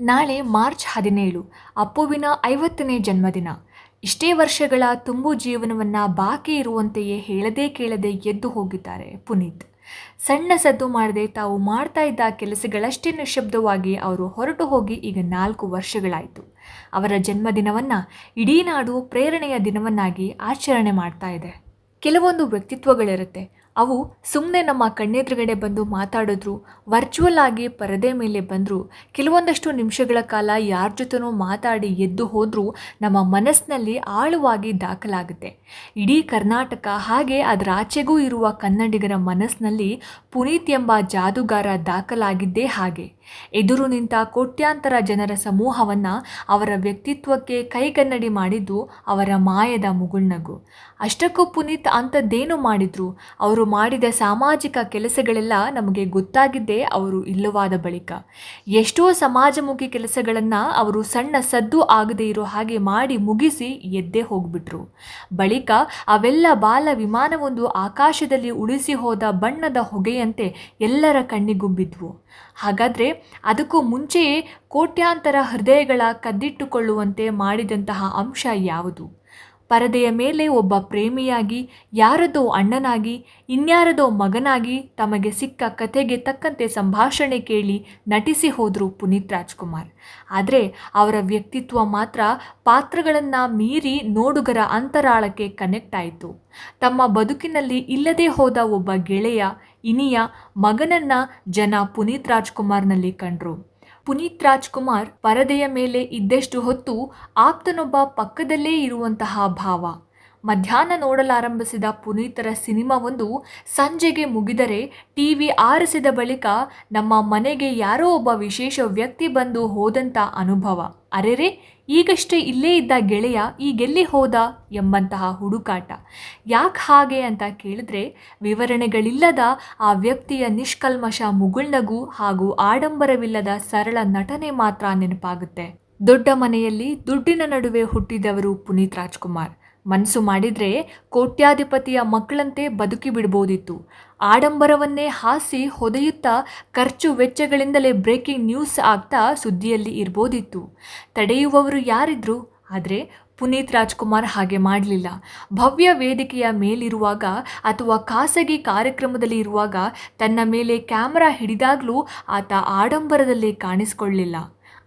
ನಾಳೆ ಮಾರ್ಚ್ ಹದಿನೇಳು, ಅಪ್ಪುವಿನ ಐವತ್ತನೇ ಜನ್ಮದಿನ. ಇಷ್ಟೇ ವರ್ಷಗಳ ತುಂಬು ಜೀವನವನ್ನು ಬಾಕಿ ಇರುವಂತೆಯೇ ಹೇಳದೇ ಕೇಳದೆ ಎದ್ದು ಹೋಗಿದ್ದಾರೆ ಪುನೀತ್. ಸಣ್ಣ ಸದ್ದು ಮಾಡದೆ ತಾವು ಮಾಡ್ತಾ ಇದ್ದ ಕೆಲಸಗಳಷ್ಟೇ ನಿಶಬ್ದವಾಗಿ ಅವರು ಹೊರಟು ಹೋಗಿ ಈಗ ನಾಲ್ಕು ವರ್ಷಗಳಾಯಿತು. ಅವರ ಜನ್ಮದಿನವನ್ನು ಇಡೀ ನಾಡು ಪ್ರೇರಣೆಯ ದಿನವನ್ನಾಗಿ ಆಚರಣೆ ಮಾಡ್ತಾ ಇದೆ. ಕೆಲವೊಂದು ವ್ಯಕ್ತಿತ್ವಗಳಿರುತ್ತೆ. ಅವು ಸುಮ್ಮನೆ ನಮ್ಮ ಕಣ್ಣೆದುರುಗಡೆ ಬಂದು ಮಾತಾಡಿದ್ರು ವರ್ಚುವಲ್ ಆಗಿ ಪರದೆ ಮೇಲೆ ಬಂದರೂ, ಕೆಲವೊಂದಷ್ಟು ನಿಮಿಷಗಳ ಕಾಲ ಯಾರ ಜೊತೆನೋ ಮಾತಾಡಿ ಎದ್ದು ಹೋದರೂ ನಮ್ಮ ಮನಸ್ಸಿನಲ್ಲಿ ಆಳವಾಗಿ ದಾಖಲಾಗುತ್ತೆ. ಇಡೀ ಕರ್ನಾಟಕ ಹಾಗೆ ಅದರ ಆಚೆಗೂ ಇರುವ ಕನ್ನಡಿಗರ ಮನಸ್ಸಿನಲ್ಲಿ ಪುನೀತ್ ಎಂಬ ಜಾದುಗಾರ ದಾಖಲಾಗಿದ್ದೇ ಹಾಗೆ. ಎದುರು ನಿಂತ ಕೋಟ್ಯಾಂತರ ಜನರ ಸಮೂಹವನ್ನು ಅವರ ವ್ಯಕ್ತಿತ್ವಕ್ಕೆ ಕೈಗನ್ನಡಿ ಮಾಡಿದ್ದು ಅವರ ಮಾಯದ ಮುಗುಳ್ನಗು. ಅಷ್ಟಕ್ಕೂ ಪುನೀತ್ ಅಂಥದ್ದೇನು ಮಾಡಿದ್ರು. ಅವರು ಮಾಡಿದ ಸಾಮಾಜಿಕ ಕೆಲಸಗಳೆಲ್ಲ ನಮಗೆ ಗೊತ್ತಾಗಿದ್ದೇ ಅವರು ಇಲ್ಲವಾದ ಬಳಿಕ. ಎಷ್ಟೋ ಸಮಾಜಮುಖಿ ಕೆಲಸಗಳನ್ನು ಅವರು ಸಣ್ಣ ಸದ್ದು ಆಗದೇ ಇರೋ ಹಾಗೆ ಮಾಡಿ ಮುಗಿಸಿ ಎದ್ದೇ ಹೋಗ್ಬಿಟ್ರು. ಬಳಿಕ ಅವೆಲ್ಲ ಬಾಲ ವಿಮಾನವೊಂದು ಆಕಾಶದಲ್ಲಿ ಉಳಿಸಿ ಹೋದ ಬಣ್ಣದ ಹೊಗೆಯಂತೆ ಎಲ್ಲರ ಕಣ್ಣಿಗುಂಬಿದ್ವು ಹಾಗಾದರೆ ಅದಕ್ಕೂ ಮುಂಚೆಯೇ ಕೋಟ್ಯಾಂತರ ಹೃದಯಗಳ ಕದ್ದಿಟ್ಟುಕೊಳ್ಳುವಂತೆ ಮಾಡಿದಂತಹ ಅಂಶ ಯಾವುದು? ಪರದೆಯ ಮೇಲೆ ಒಬ್ಬ ಪ್ರೇಮಿಯಾಗಿ, ಯಾರದೋ ಅಣ್ಣನಾಗಿ, ಇನ್ಯಾರದೋ ಮಗನಾಗಿ ತಮಗೆ ಸಿಕ್ಕ ಕಥೆಗೆ ತಕ್ಕಂತೆ ಸಂಭಾಷಣೆ ಕೇಳಿ ನಟಿಸಿ ಹೋದರು ಪುನೀತ್ ರಾಜ್ಕುಮಾರ್. ಆದರೆ ಅವರ ವ್ಯಕ್ತಿತ್ವ ಮಾತ್ರ ಪಾತ್ರಗಳನ್ನು ಮೀರಿ ನೋಡುಗರ ಅಂತರಾಳಕ್ಕೆ ಕನೆಕ್ಟ್ ಆಯಿತು. ತಮ್ಮ ಬದುಕಿನಲ್ಲಿ ಇಲ್ಲದೆ ಹೋದ ಒಬ್ಬ ಗೆಳೆಯ, ಇನಿಯ ಮಗನನ್ನು ಜನ ಪುನೀತ್ ರಾಜ್ಕುಮಾರ್ನಲ್ಲಿ ಕಂಡ್ರು. ಪುನೀತ್ ರಾಜ್ಕುಮಾರ್ ಪರದೆಯ ಮೇಲೆ ಇದ್ದಷ್ಟು ಹೊತ್ತು ಆಪ್ತನೊಬ್ಬ ಪಕ್ಕದಲ್ಲೇ ಇರುವಂತಹ ಭಾವ. ಮಧ್ಯಾಹ್ನ ನೋಡಲಾರಂಭಿಸಿದ ಪುನೀತರ ಸಿನಿಮಾವೊಂದು ಸಂಜೆಗೆ ಮುಗಿದರೆ ಟಿವಿ ಆರಿಸಿದ ಬಳಿಕ ನಮ್ಮ ಮನೆಗೆ ಯಾರೋ ಒಬ್ಬ ವಿಶೇಷ ವ್ಯಕ್ತಿ ಬಂದು ಹೋದಂಥ ಅನುಭವ. ಅರೆರೆ ಈಗಷ್ಟೇ ಇಲ್ಲೇ ಇದ್ದ ಗೆಳೆಯ ಈಗೆಲ್ಲಿ ಹೋದ ಎಂಬಂತಹ ಹುಡುಕಾಟ. ಯಾಕೆ ಹಾಗೆ ಅಂತ ಕೇಳಿದ್ರೆ ವಿವರಣೆಗಳಿಲ್ಲದ ಆ ವ್ಯಕ್ತಿಯ ನಿಷ್ಕಲ್ಮಶ ಮುಗುಳ್ನಗು ಹಾಗೂ ಆಡಂಬರವಿಲ್ಲದ ಸರಳ ನಟನೆ ಮಾತ್ರ ನೆನಪಾಗುತ್ತೆ. ದೊಡ್ಡ ಮನೆಯಲ್ಲಿ ದುಡ್ಡಿನ ನಡುವೆ ಹುಟ್ಟಿದವರು ಪುನೀತ್ ರಾಜ್ಕುಮಾರ್. ಮನಸ್ಸು ಮಾಡಿದರೆ ಕೋಟ್ಯಾಧಿಪತಿಯ ಮಕ್ಕಳಂತೆ ಬದುಕಿ ಬಿಡ್ಬೋದಿತ್ತು. ಆಡಂಬರವನ್ನೇ ಹಾಸಿ ಹೊದೆಯುತ್ತಾ ಖರ್ಚು ವೆಚ್ಚಗಳಿಂದಲೇ ಬ್ರೇಕಿಂಗ್ ನ್ಯೂಸ್ ಆಗ್ತಾ ಸುದ್ದಿಯಲ್ಲಿ ಇರ್ಬೋದಿತ್ತು. ತಡೆಯುವವರು ಯಾರಿದ್ರು? ಆದರೆ ಪುನೀತ್ ರಾಜ್ಕುಮಾರ್ ಹಾಗೆ ಮಾಡಲಿಲ್ಲ. ಭವ್ಯ ವೇದಿಕೆಯ ಮೇಲಿರುವಾಗ ಅಥವಾ ಖಾಸಗಿ ಕಾರ್ಯಕ್ರಮದಲ್ಲಿ ಇರುವಾಗ ತನ್ನ ಮೇಲೆ ಕ್ಯಾಮರಾ ಹಿಡಿದಾಗಲೂ ಆತ ಆಡಂಬರದಲ್ಲಿ ಕಾಣಿಸಿಕೊಳ್ಳಲಿಲ್ಲ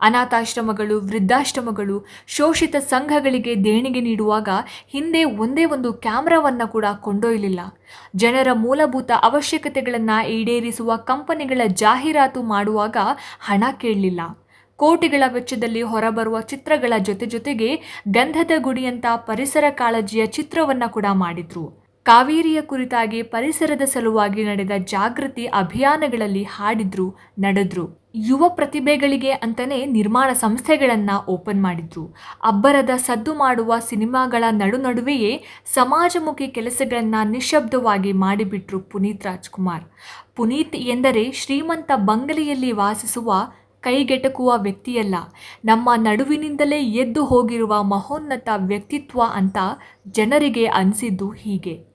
ಅನಾಥಾಶ್ರಮಗಳು, ವೃದ್ಧಾಶ್ರಮಗಳು, ಶೋಷಿತ ಸಂಘಗಳಿಗೆ ದೇಣಿಗೆ ನೀಡುವಾಗ ಹಿಂದೆ ಒಂದೇ ಒಂದು ಕ್ಯಾಮ್ರಾವನ್ನು ಕೂಡ ಕೊಂಡೊಯ್ಯಲಿಲ್ಲ ಜನರ ಮೂಲಭೂತ ಅವಶ್ಯಕತೆಗಳನ್ನು ಈಡೇರಿಸುವ ಕಂಪನಿಗಳ ಜಾಹೀರಾತು ಮಾಡುವಾಗ ಹಣ ಕೇಳಲಿಲ್ಲ. ಕೋಟಿಗಳ ವೆಚ್ಚದಲ್ಲಿ ಹೊರಬರುವ ಚಿತ್ರಗಳ ಜೊತೆ ಜೊತೆಗೆ ಗಂಧದ ಗುಡಿಯಂಥ ಪರಿಸರ ಕಾಳಜಿಯ ಚಿತ್ರವನ್ನು ಕೂಡ ಮಾಡಿದ್ರು. ಕಾವೇರಿಯ ಕುರಿತಾಗಿ ಪರಿಸರದ ಸಲುವಾಗಿ ನಡೆದ ಜಾಗೃತಿ ಅಭಿಯಾನಗಳಲ್ಲಿ ಹಾಡಿದ್ರು, ನಡೆದ್ರು. ಯುವ ಪ್ರತಿಭೆಗಳಿಗೆ ಅಂತಲೇ ನಿರ್ಮಾಣ ಸಂಸ್ಥೆಗಳನ್ನು ಓಪನ್ ಮಾಡಿದ್ರು. ಅಬ್ಬರದ ಸದ್ದು ಮಾಡುವ ಸಿನಿಮಾಗಳ ನಡು ನಡುವೆಯೇ ಸಮಾಜಮುಖಿ ಕೆಲಸಗಳನ್ನು ನಿಶಬ್ದವಾಗಿ ಮಾಡಿಬಿಟ್ರು ಪುನೀತ್ ರಾಜ್ಕುಮಾರ್. ಪುನೀತ್ ಎಂದರೆ ಶ್ರೀಮಂತ ಬಂಗಲೆಯಲ್ಲಿ ವಾಸಿಸುವ, ಕೈಗೆಟಕುವ ವ್ಯಕ್ತಿಯಲ್ಲ. ನಮ್ಮ ನಡುವಿನಿಂದಲೇ ಎದ್ದು ಹೋಗಿರುವ ಮಹೋನ್ನತ ವ್ಯಕ್ತಿತ್ವ ಅಂತ ಜನರಿಗೆ ಅನಿಸಿದ್ದು ಹೀಗೆ.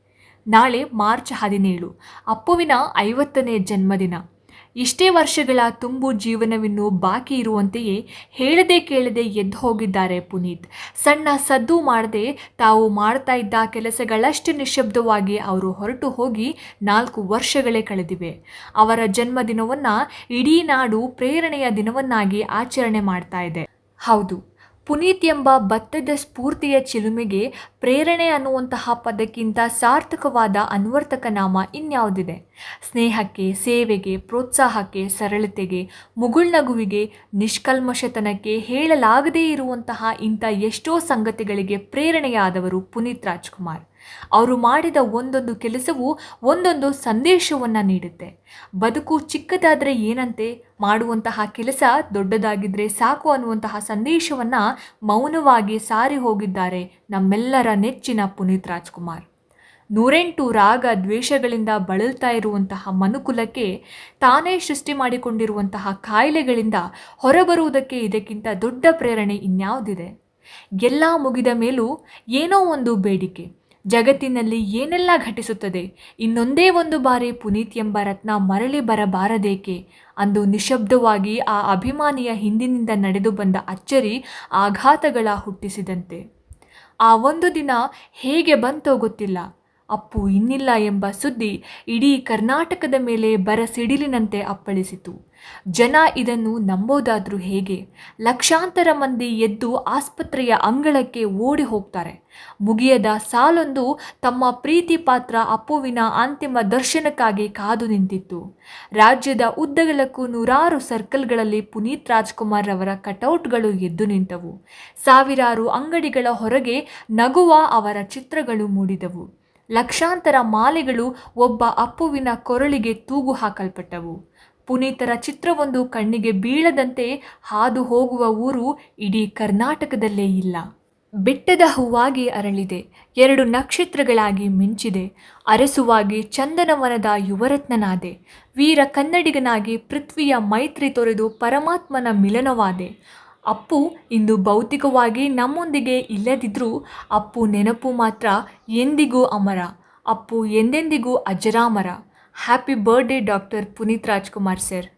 ನಾಳೆ ಮಾರ್ಚ್ ಹದಿನೇಳು, ಅಪ್ಪುವಿನ ಐವತ್ತನೇ ಜನ್ಮದಿನ. ಇಷ್ಟೇ ವರ್ಷಗಳ ತುಂಬು ಜೀವನವಿನ್ನು ಬಾಕಿ ಇರುವಂತೆಯೇ ಹೇಳದೆ ಕೇಳದೆ ಎದ್ದು ಹೋಗಿದ್ದಾರೆ ಪುನೀತ್. ಸಣ್ಣ ಸದ್ದು ಮಾಡದೆ ತಾವು ಮಾಡ್ತಾ ಇದ್ದ ಕೆಲಸಗಳಷ್ಟು ನಿಶಬ್ದವಾಗಿ ಅವರು ಹೊರಟು ಹೋಗಿ ನಾಲ್ಕು ವರ್ಷಗಳೇ ಕಳೆದಿವೆ. ಅವರ ಜನ್ಮದಿನವನ್ನು ಇಡೀ ನಾಡು ಪ್ರೇರಣೆಯ ದಿನವನ್ನಾಗಿ ಆಚರಣೆ ಮಾಡ್ತಾ ಇದೆ. ಹೌದು. ಪುನೀತ್ ಎಂಬ ಭತ್ತದ ಸ್ಫೂರ್ತಿಯ ಚಿಲುಮೆಗೆ ಪ್ರೇರಣೆ ಅನ್ನುವಂತಹ ಪದಕ್ಕಿಂತ ಸಾರ್ಥಕವಾದ ಅನ್ವರ್ತಕ ನಾಮ ಇನ್ಯಾವುದಿದೆ? ಸ್ನೇಹಕ್ಕೆ, ಸೇವೆಗೆ, ಪ್ರೋತ್ಸಾಹಕ್ಕೆ, ಸರಳತೆಗೆ ಮುಗುಳ್ನಗುವಿಗೆ ನಿಷ್ಕಲ್ಮಶತನಕ್ಕೆ ಹೇಳಲಾಗದೇ ಇರುವಂತಹ ಇಂಥ ಎಷ್ಟೋ ಸಂಗತಿಗಳಿಗೆ ಪ್ರೇರಣೆಯಾದವರು ಪುನೀತ್ ರಾಜ್ಕುಮಾರ್. ಅವರು ಮಾಡಿದ ಒಂದೊಂದು ಕೆಲಸವು ಒಂದೊಂದು ಸಂದೇಶವನ್ನು ನೀಡುತ್ತೆ. ಬದುಕು ಚಿಕ್ಕದಾದರೆ ಏನಂತೆ? ಮಾಡುವಂತಹ ಕೆಲಸ ದೊಡ್ಡದಾಗಿದ್ದರೆ ಸಾಕು ಅನ್ನುವಂತಹ ಸಂದೇಶವನ್ನು ಮೌನವಾಗಿ ಸಾರಿ ಹೋಗಿದ್ದಾರೆ ನಮ್ಮೆಲ್ಲರ ನೆಚ್ಚಿನ ಪುನೀತ್ ರಾಜ್ಕುಮಾರ್. ನೂರೆಂಟು ರಾಗ ದ್ವೇಷಗಳಿಂದ ಬಳಲ್ತಾ ಇರುವಂತಹ ಮನುಕುಲಕ್ಕೆ ತಾನೇ ಸೃಷ್ಟಿ ಮಾಡಿಕೊಂಡಿರುವಂತಹ ಕಾಯಿಲೆಗಳಿಂದ ಹೊರಬರುವುದಕ್ಕೆ ಇದಕ್ಕಿಂತ ದೊಡ್ಡ ಪ್ರೇರಣೆ ಇನ್ಯಾವುದಿದೆ? ಎಲ್ಲ ಮುಗಿದ ಮೇಲೂ ಏನೋ ಒಂದು ಬೇಡಿಕೆ. ಜಗತ್ತಿನಲ್ಲಿ ಏನೆಲ್ಲ ಘಟಿಸುತ್ತದೆ? ಇನ್ನೊಂದೇ ಒಂದು ಬಾರಿ ಪುನೀತ್ ಎಂಬ ರತ್ನ ಮರಳಿ ಬರಬಾರದೇಕೆ? ಅಂದು ನಿಶಬ್ದವಾಗಿ ಆ ಅಭಿಮಾನಿಯ ಹಿಂದಿನಿಂದ ನಡೆದು ಬಂದ ಅಚ್ಚರಿ ಆಘಾತಗಳ ಹುಟ್ಟಿಸಿದಂತೆ. ಆ ಒಂದು ದಿನ ಹೇಗೆ ಬಂತೋ ಗೊತ್ತಿಲ್ಲ. ಅಪ್ಪು ಇನ್ನಿಲ್ಲ ಎಂಬ ಸುದ್ದಿ ಇಡೀ ಕರ್ನಾಟಕದ ಮೇಲೆ ಬರ ಸಿಡಿಲಿನಂತೆ ಅಪ್ಪಳಿಸಿತು. ಜನ ಇದನ್ನು ನಂಬೋದಾದರೂ ಹೇಗೆ? ಲಕ್ಷಾಂತರ ಮಂದಿ ಎದ್ದು ಆಸ್ಪತ್ರೆಯ ಅಂಗಳಕ್ಕೆ ಓಡಿ ಹೋಗ್ತಾರೆ. ಮುಗಿಯದ ಸಾಲೊಂದು ತಮ್ಮ ಪ್ರೀತಿ ಪಾತ್ರ ಅಪ್ಪುವಿನ ಅಂತಿಮ ದರ್ಶನಕ್ಕಾಗಿ ಕಾದು ನಿಂತಿತ್ತು. ರಾಜ್ಯದ ಉದ್ದಗಲಕ್ಕೂ ನೂರಾರು ಸರ್ಕಲ್ಗಳಲ್ಲಿ ಪುನೀತ್ ರಾಜ್ಕುಮಾರ್ ಅವರ ಕಟೌಟ್ಗಳು ಎದ್ದು ನಿಂತವು. ಸಾವಿರಾರು ಅಂಗಡಿಗಳ ಹೊರಗೆ ನಗುವ ಅವರ ಚಿತ್ರಗಳು ಮೂಡಿದವು. ಲಕ್ಷಾಂತರ ಮಾಲೆಗಳು ಒಬ್ಬ ಅಪ್ಪುವಿನ ಕೊರಳಿಗೆ ತೂಗು ಹಾಕಲ್ಪಟ್ಟವು. ಪುನೀತರ ಚಿತ್ರವೊಂದು ಕಣ್ಣಿಗೆ ಬೀಳದಂತೆ ಹಾದು ಹೋಗುವ ಊರು ಇಡೀ ಕರ್ನಾಟಕದಲ್ಲೇ ಇಲ್ಲ. ಬೆಟ್ಟದ ಹೂವಾಗಿ ಅರಳಿದೆ, ಎರಡು ನಕ್ಷತ್ರಗಳಾಗಿ ಮಿಂಚಿದೆ. ಅರಸುವಾಗಿ ಚಂದನವನದ ಯುವರತ್ನನಾದೆ, ವೀರ ಕನ್ನಡಿಗನಾಗಿ ಪೃಥ್ವಿಯ ಮೈತ್ರಿ ತೊರೆದು ಪರಮಾತ್ಮನ ಮಿಲನವಾದೆ. ಅಪ್ಪು ಇಂದು ಭೌತಿಕವಾಗಿ ನಮ್ಮೊಂದಿಗೆ ಇಲ್ಲದಿದ್ದರೂ ಅಪ್ಪು ನೆನಪು ಮಾತ್ರ ಎಂದಿಗೂ ಅಮರ. ಅಪ್ಪು ಎಂದೆಂದಿಗೂ ಅಜರಾಮರ. Happy birthday doctor Puneeth Rajkumar sir